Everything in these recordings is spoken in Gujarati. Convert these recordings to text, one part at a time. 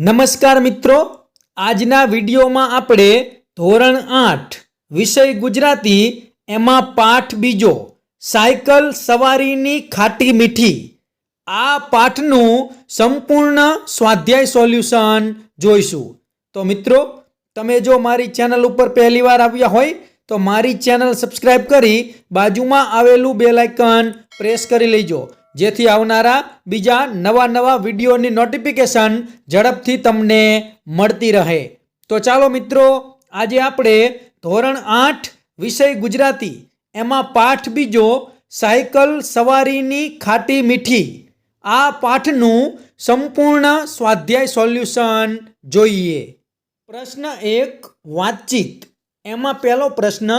નમસ્કાર મિત્રો. આજના વિડીયોમાં આપણે ધોરણ આઠ વિષય ગુજરાતી, એમાં પાઠ બીજો, સાયકલ સવારીની ખાટી મીઠી. આ પાઠનું સંપૂર્ણ સ્વાધ્યાય સોલ્યુશન જોઈશું. તો મિત્રો, તમે જો મારી ચેનલ ઉપર પહેલીવાર આવ્યા હોય, તો મારી ચેનલ સબસ્ક્રાઈબ કરી બાજુમાં આવેલું બેલાઇકન પ્રેસ કરી લેજો. જેથી આવનારા બીજા નવા નવા વિડીયોની નોટિફિકેશન ઝડપથી તમને મળતી રહે. તો ચાલો મિત્રો, આજે આપણે ધોરણ આઠ વિષય ગુજરાતી, એમાં પાઠ બીજો સાયકલ સવારીની ખાટી મીઠી. આ પાઠનું સંપૂર્ણ સ્વાધ્યાય સોલ્યુશન જોઈએ. પ્રશ્ન એક, વાતચીત. એમાં પહેલો પ્રશ્ન,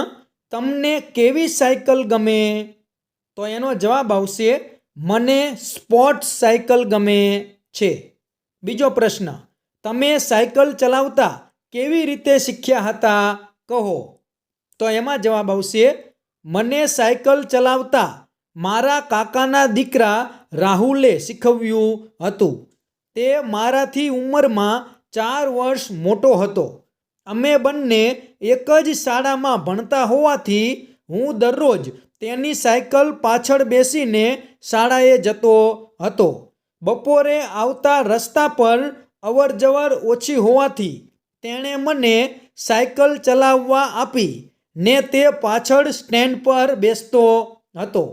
તમને કેવી સાયકલ ગમે? તો એનો જવાબ આવશે મને સ્પોર્ટ્સ સાયકલ ગમે છે? બીજો પ્રશ્ન, તમે સાયકલ ચલાવતા કેવી રીતે શીખ્યા હતા? કહો. તો એમાં જવાબ આવશે, મને સાયકલ ચલાવતા મારા કાકાના દીકરા રાહુલે શીખવ્યું હતું. તે મારાથી ઉંમરમાં ચાર વર્ષ મોટો હતો. અમે બંને એક જ શાળામાં ભણતા હોવાથી હું દરરોજ તેની સાયકલ પાછળ બેસીને શાળાએ જતો હતો. બપોરે આવતા રસ્તા પર અવરજવર ઓછી હોવાથી તેણે મને સાયકલ ચલાવવા આપી ને તે પાછળ સ્ટેન્ડ પર બેસતો હતો.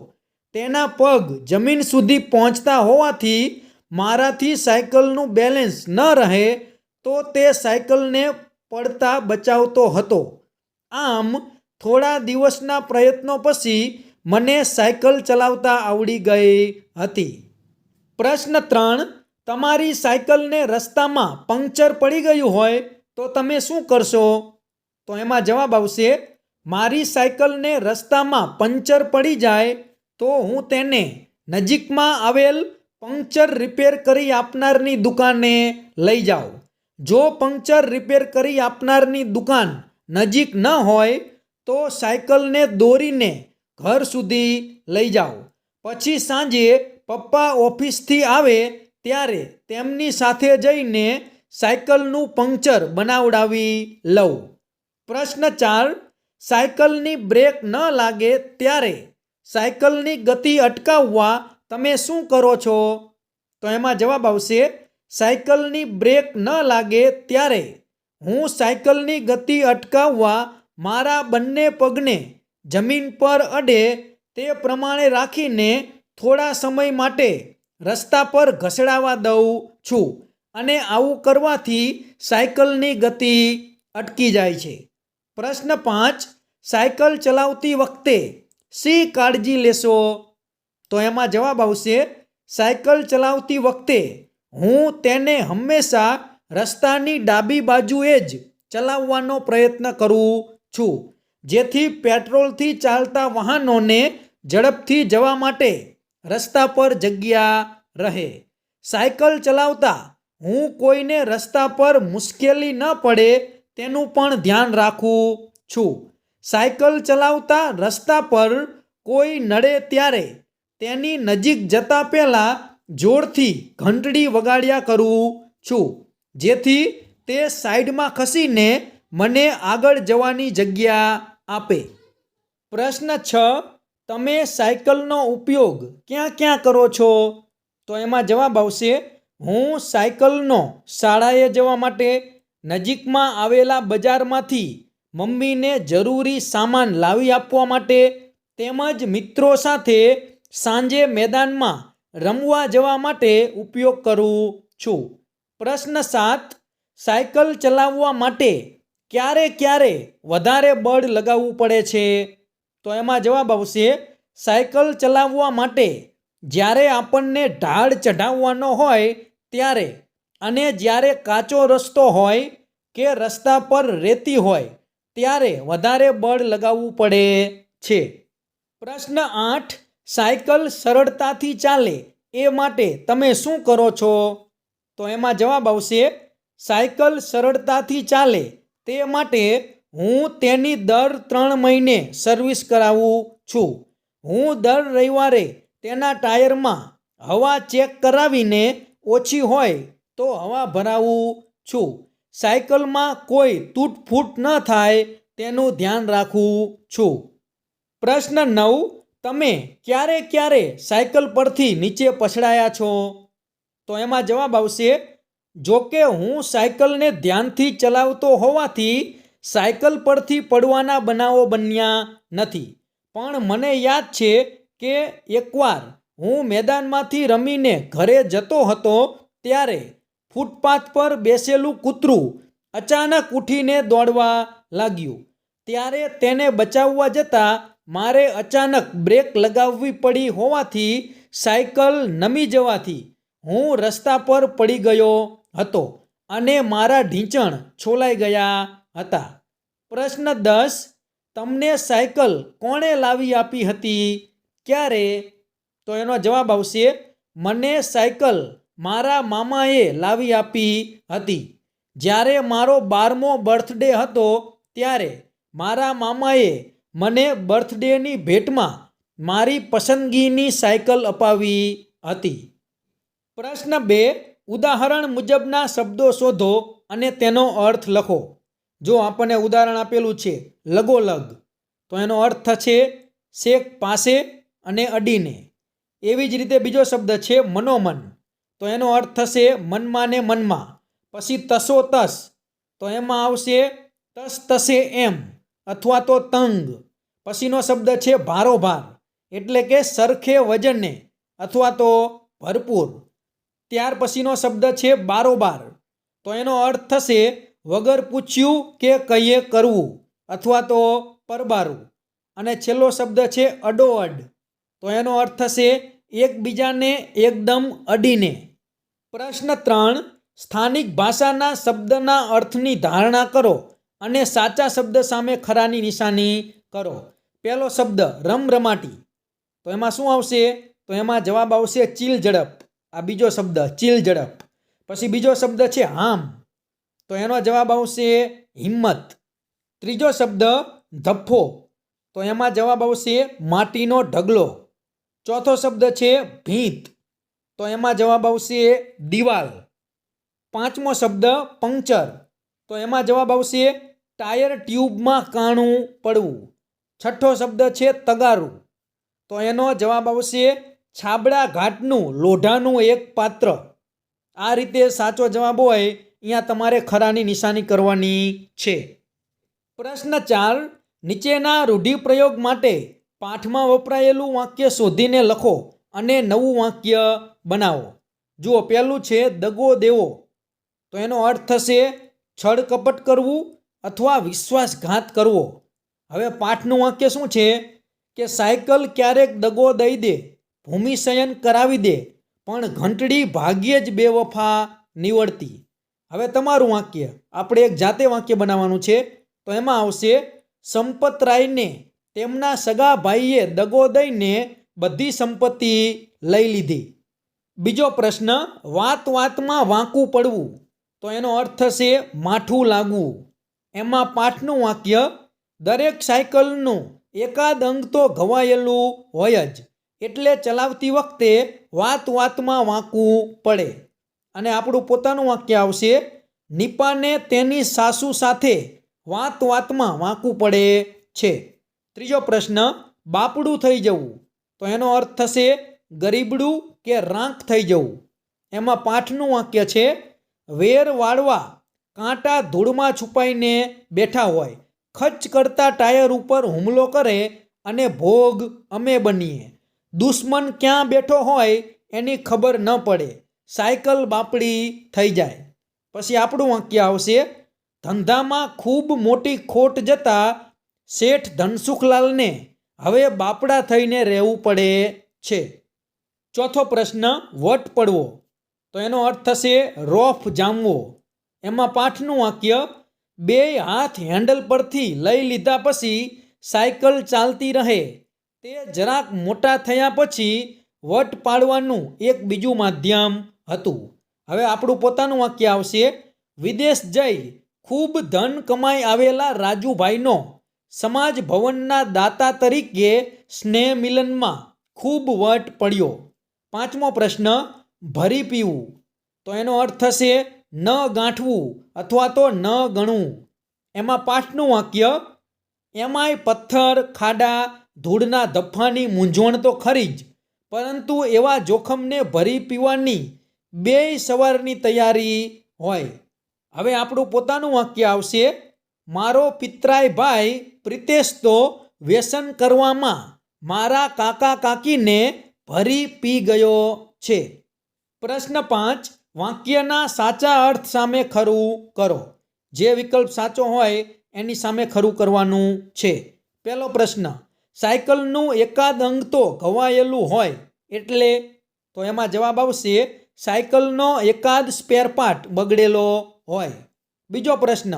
તેના પગ જમીન સુધી પહોંચતા હોવાથી મારાથી સાયકલનું બેલેન્સ ન રહે તો તે સાયકલને પડતા બચાવતો હતો. આમ થોડા દિવસના પ્રયત્નો પછી મને સાયકલ ચલાવતા આવડી ગઈ હતી. પ્રશ્ન ત્રણ, તમારી સાયકલને રસ્તામાં પંક્ચર પડી ગયું હોય તો તમે શું કરશો? તો એમાં જવાબ આવશે, મારી સાયકલને રસ્તામાં પંક્ચર પડી જાય તો હું તેને નજીકમાં આવેલ પંક્ચર રિપેર કરી આપનારની દુકાને લઈ જાઉં. જો પંક્ચર રિપેર કરી આપનારની દુકાન નજીક ન હોય તો સાયકલને દોરીને ઘર સુધી લઈ જાઓ. પછી સાંજે પપ્પા ઓફિસથી આવે ત્યારે તેમની સાથે જઈને સાયકલનું પંક્ચર બનાવડાવી લઉં. પ્રશ્ન ચાર, સાયકલની બ્રેક ન લાગે ત્યારે સાયકલની ગતિ અટકાવવા તમે શું કરો છો? તો એમાં જવાબ આવશે, સાયકલની બ્રેક ન લાગે ત્યારે હું સાયકલની ગતિ અટકાવવા મારા બંને પગને જમીન પર અડે તે પ્રમાણે રાખીને થોડા સમય માટે રસ્તા પર ઘસડાવા દઉં છું અને આવું કરવાથી સાયકલની ગતિ અટકી જાય છે. પ્રશ્ન પાંચ, સાયકલ ચલાવતી વખતે શી કાળજી લેશો? તો એમાં જવાબ આવશે, સાયકલ ચલાવતી વખતે હું તેને હંમેશા રસ્તાની ડાબી બાજુએ જ ચલાવવાનો પ્રયત્ન કરું છું, જેથી પેટ્રોલથી ચાલતા વાહનોને ઝડપથી જવા માટે રસ્તા પર જગ્યા રહે. સાયકલ ચલાવતા હું કોઈને રસ્તા પર મુશ્કેલી ન પડે તેનું પણ ધ્યાન રાખું છું. સાયકલ ચલાવતા રસ્તા પર કોઈ નડે ત્યારે તેની નજીક જતા પહેલાં જોરથી ઘંટડી વગાડ્યા કરું છું, જેથી તે સાઈડમાં ખસીને મને આગળ જવાની જગ્યા આપે. પ્રશ્ન છ, તમે સાયકલનો ઉપયોગ ક્યાં ક્યાં કરો છો? તો એમાં જવાબ આવશે, હું સાયકલનો શાળાએ જવા માટે નજીકમાં આવેલા બજારમાંથી મમ્મીને જરૂરી સામાન લાવી આપવા માટે તેમજ મિત્રો સાથે સાંજે મેદાનમાં રમવા જવા માટે ઉપયોગ કરું છું. પ્રશ્ન સાત, સાયકલ ચલાવવા માટે ક્યારે ક્યારે વધારે બળ લગાવવું પડે છે? તો એમાં જવાબ આવશે, સાયકલ ચલાવવા માટે જ્યારે આપણને ઢાળ ચઢાવવાનો હોય ત્યારે અને જ્યારે કાચો રસ્તો હોય કે રસ્તા પર રેતી હોય ત્યારે વધારે બળ લગાવવું પડે છે. પ્રશ્ન આઠ, સાયકલ સરળતાથી ચાલે એ માટે તમે શું કરો છો? તો એમાં જવાબ આવશે, સાયકલ સરળતાથી ચાલે તે માટે હું તેની દર ત્રણ મહિને સર્વિસ કરાવું છું. હું દર રવિવારે તેના ટાયરમાં હવા ચેક કરાવીને ઓછી હોય તો હવા ભરાવું છું. સાયકલમાં કોઈ તૂટફૂટ ન થાય તેનું ધ્યાન રાખું છું. પ્રશ્ન નવ, તમે ક્યારે ક્યારે સાયકલ પરથી નીચે પછડાયા છો? તો એમાં જવાબ આવશે જો કે હું સાયકલને ધ્યાનથી ચલાવતો હોવાથી સાયકલ પરથી પડવાના બનાવો બન્યા નથી. પણ મને યાદ છે કે એકવાર હું મેદાનમાંથી રમીને ઘરે જતો હતો ત્યારે ફૂટપાથ પર બેસેલું કૂતરું અચાનક ઉઠીને દોડવા લાગ્યું. ત્યારે તેને બચાવવા જતાં મારે અચાનક બ્રેક લગાવવી પડી હોવાથી સાયકલ નમી જવાથી હું રસ્તા પર પડી ગયો હતો અને મારા ઢીંચણ છોલાઈ ગયા હતા. પ્રશ્ન દસ, તમને સાયકલ કોણે લાવી આપી હતી? ક્યારે? તો એનો જવાબ આવશે, મને સાયકલ મારા મામાએ લાવી આપી હતી. જ્યારે મારો બારમો બર્થડે હતો ત્યારે મારા મામાએ મને બર્થડેની ભેટમાં મારી પસંદગીની સાયકલ અપાવી હતી. પ્રશ્ન બે ઉદાહરણ મુજબના શબ્દો શોધો અને તેનો અર્થ લખો. જો આપણને ઉદાહરણ આપેલું છે, લગોલગ, તો એનો અર્થ છે શેક પાસે અને અડીને. એવી જ રીતે બીજો શબ્દ છે મનોમન, તો એનો અર્થ થશે મનમાં ને મનમાં. પછી તસો તસ, તો એમાં આવશે તસ તસે એમ અથવા તો તંગ. પછીનો શબ્દ છે ભારોભાર, એટલે કે સરખે વજને અથવા તો ભરપૂર. ત્યાર પછીનો શબ્દ છે બારોબાર. તો એનો અર્થ થશે, વગર પૂછ્યું કે કહીએ કરવું, અથવા તો પરબારું. અને છેલ્લો શબ્દ છે અડોઅડ. તો એનો અર્થ થશે, એકબીજાને એકદમ અડીને. પ્રશ્ન ત્રણ, સ્થાનિક ભાષાના શબ્દના અર્થની ધારણા કરો અને સાચા શબ્દ સામે ખરાની નિશાની કરો. પહેલો શબ્દ, રમરમાટી. તો એમાં શું આવશે? તો એમાં જવાબ આવશે ચીલ ઝડપ આ બીજો શબ્દ, ચીલ ઝડપ. પછી બીજો શબ્દ છે હામ તો એનો જવાબ આવશે હિંમત. ત્રીજો શબ્દ ધફ્ફો તો એમાં જવાબ આવશે માટીનો ઢગલો. ચોથો શબ્દ છે ભીંત. તો એમાં જવાબ આવશે દિવાલ. પાંચમો શબ્દ, પંક્ચર. તો એમાં જવાબ આવશે ટાયર ટ્યુબમાં કાણું પડવું. છઠ્ઠો શબ્દ છે તગારું. તો એનો જવાબ આવશે છાબડા ઘાટનું, લોઢાનું એક પાત્ર. આ રીતે સાચો જવાબ હોય, અહીંયા તમારે ખરાની નિશાની કરવાની છે. પ્રશ્ન ચાર, નીચેના રૂઢિપ્રયોગ માટે પાઠમાં વપરાયેલું વાક્ય શોધીને લખો અને નવું વાક્ય બનાવો. જુઓ, પહેલું છે, દગો દેવો. તો એનો અર્થ થશે, છળ કપટ કરવું અથવા વિશ્વાસઘાત કરવો. હવે પાઠનું વાક્ય શું છે? કે સાયકલ ક્યારેક દગો દઈ દે ભૂમિશયન કરાવી દે, પણ ઘંટડી ભાગ્યે જ બેવફા નીવડતી. હવે તમારું વાક્ય, આપણે એક જાતે વાક્ય બનાવવાનું છે, તો એમાં આવશે, સંપતરાયને તેમના સગા ભાઈએ દગો દઈને બધી સંપત્તિ લઈ લીધી. બીજો પ્રશ્ન, વાત વાતમાં વાંકું પડવું. તો એનો અર્થ છે માઠું લાગવું. એમાં પાઠનું વાક્ય, દરેક સાયકલનું એકાદ અંગ તો ઘવાયેલું હોય જ. એટલે ચલાવતી વખતે વાત વાતમાં વાંકવું પડે. અને આપણું પોતાનું વાક્ય આવશે, નિપાને તેની સાસુ સાથે વાત વાતમાં વાંકવું પડે છે. ત્રીજો પ્રશ્ન, બાપડું થઈ જવું. તો એનો અર્થ થશે, ગરીબડું કે રાંક થઈ જવું. એમાં પાઠનું વાક્ય છે, વેર વાળવા કાંટા ધૂળમાં છુપાઈને બેઠા હોય. ખચ કરતા ટાયર ઉપર હુમલો કરે અને ભોગ અમે બનીએ. દુશ્મન ક્યાં બેઠો હોય એની ખબર ન પડે. સાયકલ બાપડી થઈ જાય. પછી આપણું વાક્ય આવશે, ધંધામાં ખૂબ મોટી ખોટ જતા શેઠ ધનસુખલાલને હવે બાપડા થઈને રહેવું પડે છે. ચોથો પ્રશ્ન, વટ પડવો? તો એનો અર્થ થશે, રોફ જામવો. એમાં પાઠનું વાક્ય, બે હાથ હેન્ડલ પરથી લઈ લીધા પછી સાયકલ ચાલતી રહે. તે જરાક મોટા થયા પછી વટ પાડવાનું એક બીજું માધ્યમ હતું. હવે આપણું પોતાનું વાક્ય આવશે, વિદેશ જઈ ખૂબ ધન કમાઈ આવેલા રાજુભાઈનો સમાજ ભવનના દાતા તરીકે સ્નેહ મિલનમાં ખૂબ વટ પડ્યો. પાંચમો પ્રશ્ન, ભરી પીવું. તો એનો અર્થ થશે ન ગાંઠવું અથવા તો ન ગણવું. એમાં પાઠનું વાક્ય, એમાંય પથ્થર, ખાડા ધૂળના ધફ્ફાની મૂંઝવણ તો ખરી જ, પરંતુ એવા જોખમને ભરી પીવાની બે સવારની તૈયારી હોય. હવે આપણું પોતાનું વાક્ય આવશે, મારો પિતરાય ભાઈ પ્રિતેશ તો વ્યસન કરવામાં મારા કાકા કાકીને ભરી પી ગયો છે. પ્રશ્ન પાંચ, વાક્યના સાચા અર્થ સામે ખરું કરો. જે વિકલ્પ સાચો હોય એની સામે ખરું કરવાનું છે. પહેલો પ્રશ્ન સાયકલનું એકાદ અંગ તો ઘવાયેલું હોય, એટલે તો એમાં જવાબ આવશે, સાયકલનો એકાદ સ્પેર પાર્ટ બગડેલો હોય. બીજો પ્રશ્ન,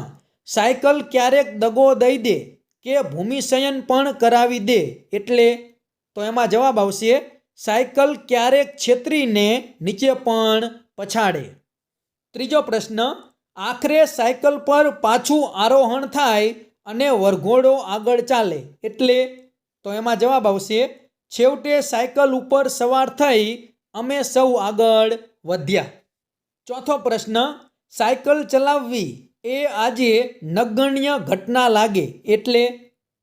સાયકલ ક્યારેક દગો દઈ દે કે ભૂમિશયન પણ કરાવી દે, એટલે તો એમાં જવાબ આવશે, સાયકલ ક્યારેક છેતરીને નીચે પણ પછાડે. ત્રીજો પ્રશ્ન, આખરે સાયકલ પર પાછું આરોહણ થાય અને વરઘોડો આગળ ચાલે, એટલે તો એમાં જવાબ આવશે, છેવટે સાયકલ ઉપર સવાર થઈ અમે સૌ આગળ વધ્યા. ચોથો પ્રશ્ન, સાયકલ ચલાવવી એ આજે નગણ્ય ઘટના લાગે એટલે?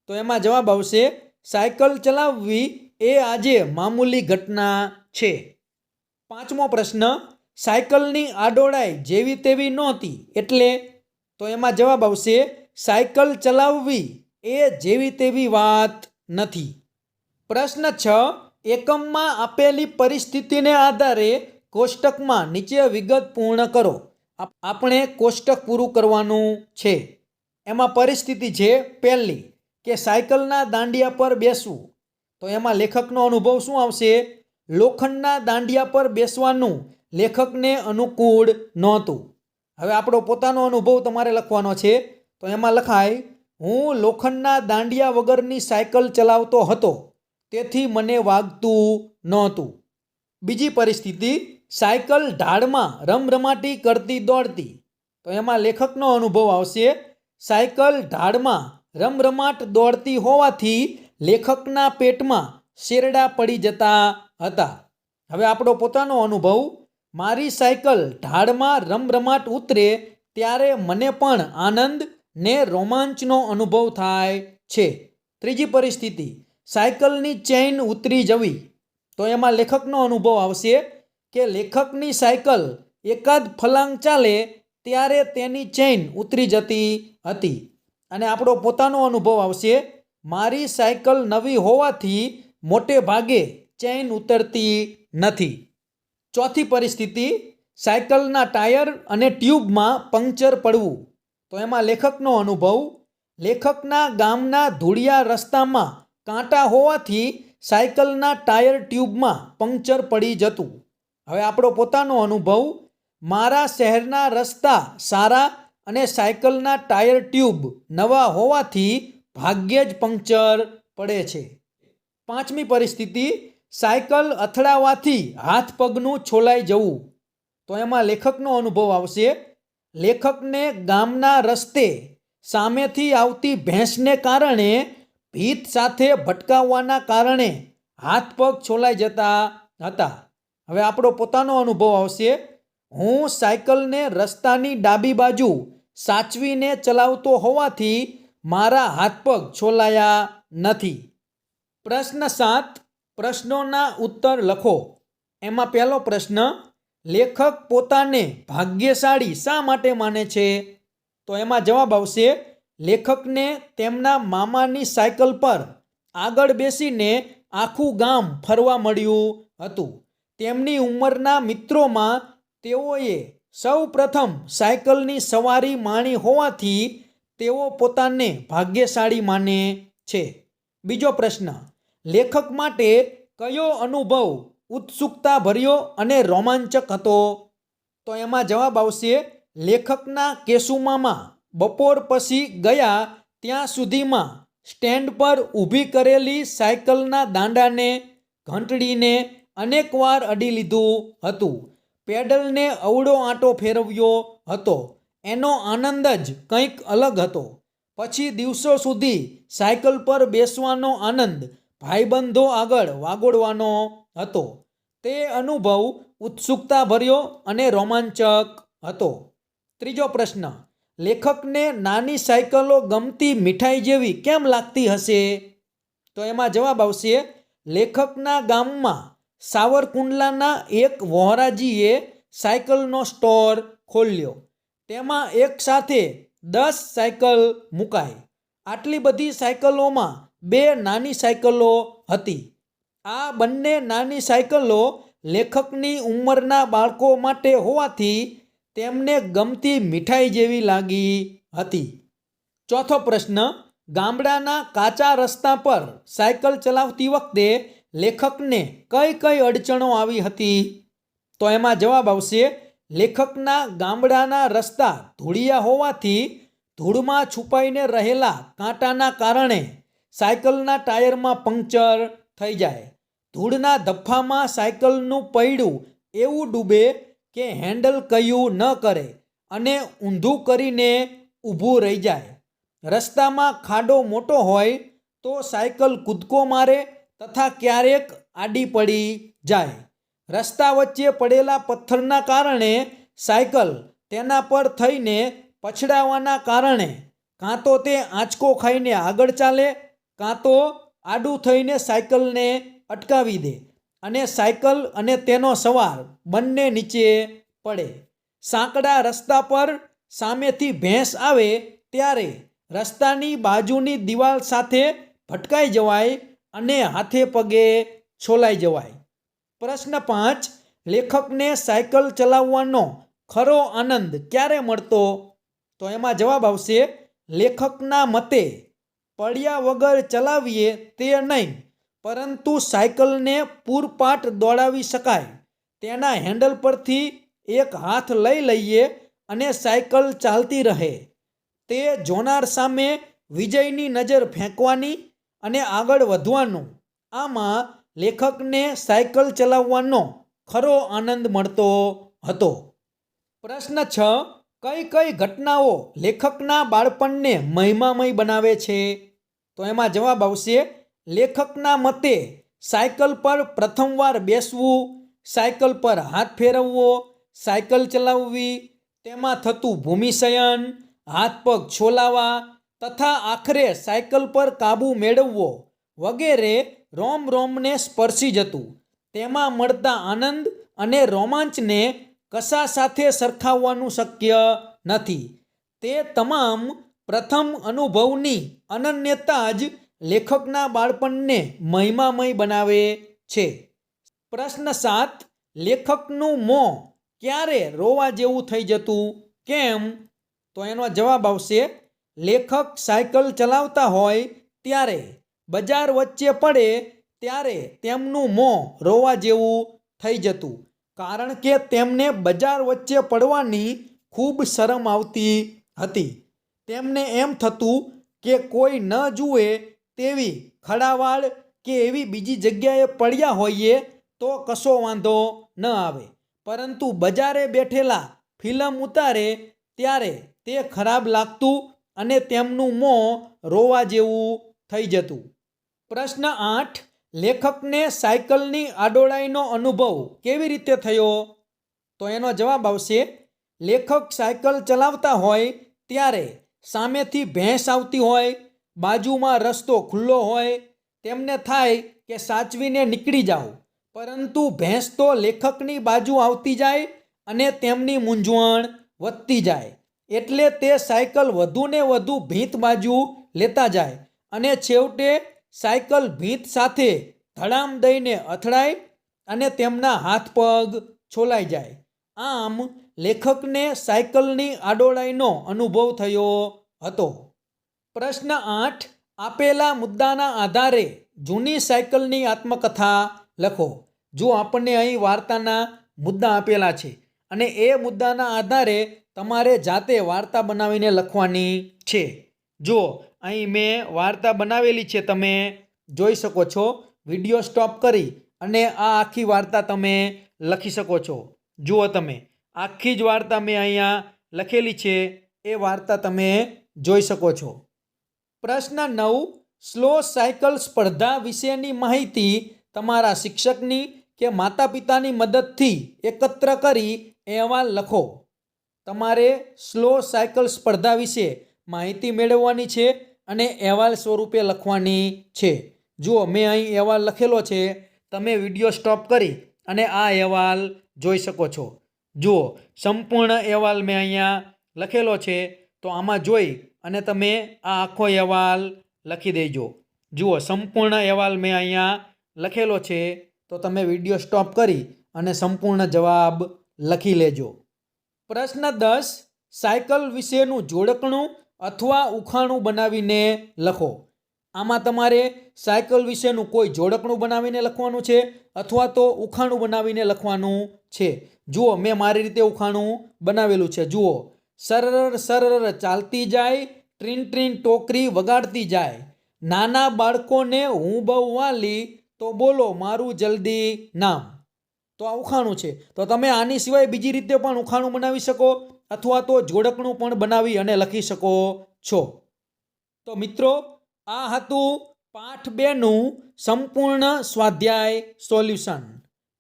તો એમાં જવાબ આવશે, સાયકલ ચલાવવી એ આજે મામૂલી ઘટના છે. પાંચમો પ્રશ્ન, સાયકલની આડોળાઈ જેવી તેવી નહોતી એટલે? તો એમાં જવાબ આવશે, સાયકલ ચલાવવી એ જેવી તેવી વાત નથી. પ્રશ્ન છ, એકમમાં આપેલી પરિસ્થિતિને આધારે કોષ્ટકમાં નીચે વિગત પૂર્ણ કરો. આપણે કોષ્ટક પૂરું કરવાનું છે. એમાં પરિસ્થિતિ છે પહેલી, કે સાયકલના દાંડિયા પર બેસવું. તો એમાં લેખકનો અનુભવ શું આવશે? લોખંડના દાંડિયા પર બેસવાનું લેખકને અનુકૂળ નહોતું. હવે આપણો પોતાનો અનુભવ તમારે લખવાનો છે. તો એમાં લખાય હું લોખંડના દાંડિયા વગરની સાયકલ ચલાવતો હતો, તેથી મને વાગતું નહોતું. બીજી પરિસ્થિતિ, સાયકલ ઢાળમાં રમરમાટી કરતી દોડતી. તો એમાં લેખકનો અનુભવ આવશે. સાયકલ ઢાળમાં રમરમાટ દોડતી હોવાથી લેખકના પેટમાં શેરડા પડી જતા હતા. હવે આપણો પોતાનો અનુભવ, મારી સાયકલ ઢાળમાં રમરમાટ ઉતરે ત્યારે મને પણ આનંદ ને રોમાંચનો અનુભવ થાય છે. ત્રીજી પરિસ્થિતિ, સાયકલની ચેઇન ઉતરી જવી. તો એમાં લેખકનો અનુભવ આવશે કે લેખકની સાયકલ એકાદ ફલાંગ ચાલે ત્યારે તેની ચેઇન ઉતરી જતી હતી. અને આપણો પોતાનો અનુભવ આવશે, મારી સાયકલ નવી હોવાથી મોટે ભાગે ચેઇન ઉતરતી નથી. ચોથી પરિસ્થિતિ, સાયકલના ટાયર અને ટ્યુબમાં પંક્ચર પડવું. તો એમાં લેખકનો અનુભવ, લેખકના ગામના ધૂળિયા રસ્તામાં કાંટા હોવાથી સાયકલના ટાયર ટ્યુબમાં પંક્ચર પડી જતું. હવે આપણો પોતાનો અનુભવ, મારા શહેરના રસ્તા સારા અને સાયકલના ટાયર ટ્યુબ નવા હોવાથી ભાગ્યે જ પંક્ચર પડે છે. પાંચમી પરિસ્થિતિ, સાયકલ અથડાવાથી હાથ પગનું છોલાઈ જવું. તો એમાં લેખકનો અનુભવ આવશે. લેખકને ગામના રસ્તે સામેથી આવતી ભેંસને કારણે ભીત સાથે ભટકાવવાના કારણે હાથ પગ છોલાઈ જતા હતા. હવે આપણો પોતાનો અનુભવ આવશે. હું સાયકલને રસ્તાની ડાબી બાજુ સાચવીને ચલાવતો હોવાથી મારા હાથ પગ છોલાયા નથી. પ્રશ્ન સાત, પ્રશ્નોના ઉત્તર લખો. એમાં પહેલો પ્રશ્ન લેખક પોતાને ભાગ્યશાળી શા માટે માને છે? તો એમાં જવાબ આવશે, લેખકને તેમના મામાની સાયકલ પર આગળ બેસીને આખું ગામ ફરવા મળ્યું હતું. તેમની ઉંમરના મિત્રોમાં તેઓએ સૌ પ્રથમ સાયકલની સવારી માણી હોવાથી તેઓ પોતાને ભાગ્યશાળી માને છે. બીજો પ્રશ્ન, લેખક માટે કયો અનુભવ ઉત્સુકતા ભર્યો અને રોમાંચક હતો. તો એમાં જવાબ આવશે, લેખકના કેસુમામાં બપોર પછી ગયા ત્યાં સુધીમાં સ્ટેન્ડ પર ઊભી કરેલી સાયકલના દાંડાને ઘંટડીને અનેકવાર અડી લીધું હતું. પેડલને અવળો આંટો ફેરવ્યો હતો. એનો આનંદ જ કંઈક અલગ હતો. પછી દિવસો સુધી સાયકલ પર બેસવાનો આનંદ, ભાઈબંધો આગળ વાગોડવાનો હતો. તે અનુભવ ઉત્સુકતાભર્યો અને રોમાંચક હતો. ત્રીજો પ્રશ્ન, લેખકને નાની સાયકલો ગમતી મીઠાઈ જેવી કેમ લાગતી હશે? તો એમાં જવાબ આવશે, લેખકના ગામમાં સાવરકુંડલાના એક વહોરાજીએ સાયકલનો સ્ટોર ખોલ્યો. તેમાં એક સાથે દસ સાયકલ મુકાઈ. આટલી બધી સાયકલોમાં બે નાની સાયકલો હતી. આ બંને નાની સાયકલો લેખકની ઉંમરના બાળકો માટે હોવાથી તેમને ગમતી મીઠાઈ જેવી લાગી હતી. ચોથો પ્રશ્ન, ગામડાના કાચા રસ્તા પર સાયકલ ચલાવતી વખતે લેખકને કઈ કઈ અડચણો આવી હતી? તો એમાં જવાબ આવશે, લેખકના ગામડાના રસ્તા ધૂળિયા હોવાથી ધૂળમાં છુપાઈને રહેલા કાંટાના કારણે સાયકલના ટાયરમાં પંક્ચર થઈ જાય. ધૂળના ધફ્ફામાં સાયકલનું પૈડું એવું ડૂબે કે હેન્ડલ કયું ન કરે અને ઊંધું કરીને ઊભું રહી જાય. રસ્તામાં ખાડો મોટો હોય તો સાયકલ કૂદકો મારે તથા ક્યારેક આડી પડી જાય. રસ્તા વચ્ચે પડેલા પથ્થરના કારણે સાયકલ તેના પર થઈને પછડાવાના કારણે કાં તો તે આંચકો ખાઈને આગળ ચાલે, કાં તો આડું થઈને સાયકલને અટકાવી દે અને સાયકલ અને તેનો સવાર બંને નીચે પડે. સાંકડા રસ્તા પર સામેથી ભેંસ આવે ત્યારે રસ્તાની બાજુની દિવાલ સાથે ભટકાઈ જવાય અને હાથે પગે છોલાઈ જવાય. પ્રશ્ન પાંચ, લેખકને સાયકલ ચલાવવાનો ખરો આનંદ ક્યારે મળતો? તો એમાં જવાબ આવશે, લેખકના મતે, પડ્યા વગર ચલાવીએ તે નહીં. પરંતુ સાયકલને પૂરપાટ દોડાવી શકાય. તેના હેન્ડલ પરથી એક હાથ લઈ લઈએ અને સાયકલ ચાલતી રહે. તે જોનાર સામે વિજયની નજર ફેંકવાની અને આગળ વધવાનું. આમાં લેખકને સાયકલ ચલાવવાનો ખરો આનંદ મળતો હતો. પ્રશ્ન છ, કઈ કઈ ઘટનાઓ લેખકના બાળપણને મહિમામય બનાવે છે? તો એમાં જવાબ આવશે લેખકના મતે સાયકલ પર પ્રથમવાર બેસવું, સાયકલ પર હાથ ફેરવવો, સાયકલ ચલાવવી, તેમાં થતું ભૂમિશયન હાથ પગ છોલાવા તથા આખરે સાયકલ પર કાબૂ મેળવવો વગેરે રોમ રોમને સ્પર્શી જતું તેમાં મળતા આનંદ અને રોમાંચને કશા સાથે સરખાવવાનું શક્ય નથી. તે તમામ પ્રથમ અનુભવની અનન્યતા જ લેખકના બાળપણને મહિમામય બનાવે છે. પ્રશ્ન સાત, લેખકનું મોં ક્યારે રોવા જેવું થઈ જતું? કેમ? તો એનો જવાબ આવશે, લેખક સાયકલ ચલાવતા હોય ત્યારે, બજાર વચ્ચે પડે ત્યારે તેમનું મોં રોવા જેવું થઈ જતું. કારણ કે તેમને બજાર વચ્ચે પડવાની ખૂબ શરમ આવતી હતી. તેમને એમ થતું કે કોઈ ન જુએ તેવી ખડાવાળ કે એવી બીજી જગ્યાએ પડ્યા હોઈએ તો કશો વાંધો ન આવે. પરંતુ બજારે બેઠેલા ફિલ્મ ઉતારે ત્યારે તે ખરાબ લાગતું અને તેમનું મોં રોવા જેવું થઈ જતું. પ્રશ્ન આઠ, લેખકને સાયકલની આડોળાઈનો અનુભવ કેવી રીતે થયો? તો એનો જવાબ આવશે, લેખક સાયકલ ચલાવતા હોય ત્યારે સામેથી ભેંસ આવતી હોય બાજુમાં રસ્તો ખુલ્લો હોય, તેમને થાય કે સાચવીને નીકળી જાઓ. પરંતુ ભેંસ તો લેખકની બાજુ આવતી જાય અને તેમની મૂંઝવણ વધતી જાય. એટલે તે સાયકલ વધુને વધુ ભીંત બાજુ લેતા જાય અને છેવટે સાયકલ ભીંત સાથે ધડામ દઈને અથડાય અને તેમના હાથ પગ છોલાઈ જાય. આમ લેખકને સાયકલની આડોળાઈનો અનુભવ થયો હતો. પ્રશ્ન આઠ, આપેલા મુદ્દાના આધારે જૂની સાયકલની આત્મકથા લખો. જો આપણને અહીં વાર્તાના મુદ્દા આપેલા છે અને એ મુદ્દાના આધારે તમારે જાતે વાર્તા બનાવીને લખવાની છે. જો અહીં મેં વાર્તા બનાવેલી છે તમે જોઈ શકો છો. વીડિયો સ્ટોપ કરી અને આ આખી વાર્તા તમે લખી શકો છો. જુઓ તમે, આખી જ વાર્તા મેં અહીંયા લખેલી છે. એ વાર્તા તમે જોઈ શકો છો. પ્રશ્ન નવ સ્લો સાયકલ સ્પર્ધા વિશેની માહિતી તમારા શિક્ષકની કે માતા પિતાની મદદથી એકત્ર કરી અહેવાલ લખો. તમારે સ્લો સાયકલ સ્પર્ધા વિશે માહિતી મેળવવાની છે અને અહેવાલ સ્વરૂપે લખવાની છે. જુઓ, મેં અહીં અહેવાલ લખેલો છે. તમે વીડિયો સ્ટોપ કરી અને આ અહેવાલ જોઈ શકો છો. જુઓ, સંપૂર્ણ અહેવાલ મેં અહીંયા લખેલો છે. તો આમાં જોઈ અને તમે આ આખો અહેવાલ લખી દેજો. જુઓ, સંપૂર્ણ અહેવાલ મેં અહીંયા લખેલો છે, તો તમે વીડિયો સ્ટોપ કરી અને સંપૂર્ણ જવાબ લખી લેજો. પ્રશ્ન દસ, સાયકલ વિશેનું જોડકણું અથવા ઉખાણું બનાવીને લખો. આમાં તમારે સાયકલ વિશેનું કોઈ જોડકણું બનાવીને લખવાનું છે અથવા તો ઉખાણું બનાવીને લખવાનું છે. જુઓ, મેં મારી રીતે ઉખાણું બનાવેલું છે. જુઓ સરર સરર ચાલતી જાય, ટ્રીન ટ્રીન ટોકરી વગાડતી જાય. નાના બાળકોને હું બહુ વાલી, તો બોલો મારું જલ્દી નામ. તો આ ઉખાણું છે. તો તમે આની સિવાય બીજી રીતે પણ ઉખાણું બનાવી શકો, અથવા તો જોડકણું પણ બનાવી અને લખી શકો છો. તો મિત્રો, આ હતું પાઠ બેનું સંપૂર્ણ સ્વાધ્યાય સોલ્યુશન.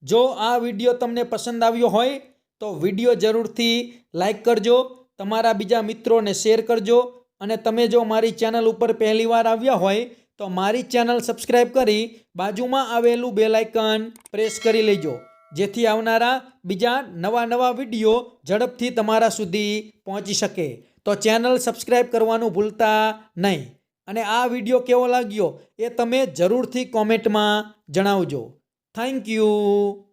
જો આ વીડિયો તમને પસંદ આવ્યો હોય, તો વીડિયો જરૂરથી લાઈક કરજો તમારા બીજા મિત્રોને શેર કરજો અને તમે જો મારી ચેનલ ઉપર પહેલીવાર આવ્યા હોય તો મારી ચેનલ સબસ્ક્રાઈબ કરી બાજુમાં આવેલું બેલ આઇકન પ્રેસ કરી લેજો. જેથી આવનારા બીજા નવા નવા વીડિયો ઝડપથી તમારા સુધી પહોંચી શકે. તો ચેનલ સબસ્ક્રાઈબ કરવાનું ભૂલતા નહીં. અને આ વીડિયો કેવો લાગ્યો એ તમે જરૂરથી કોમેન્ટમાં જણાવજો. Thank you.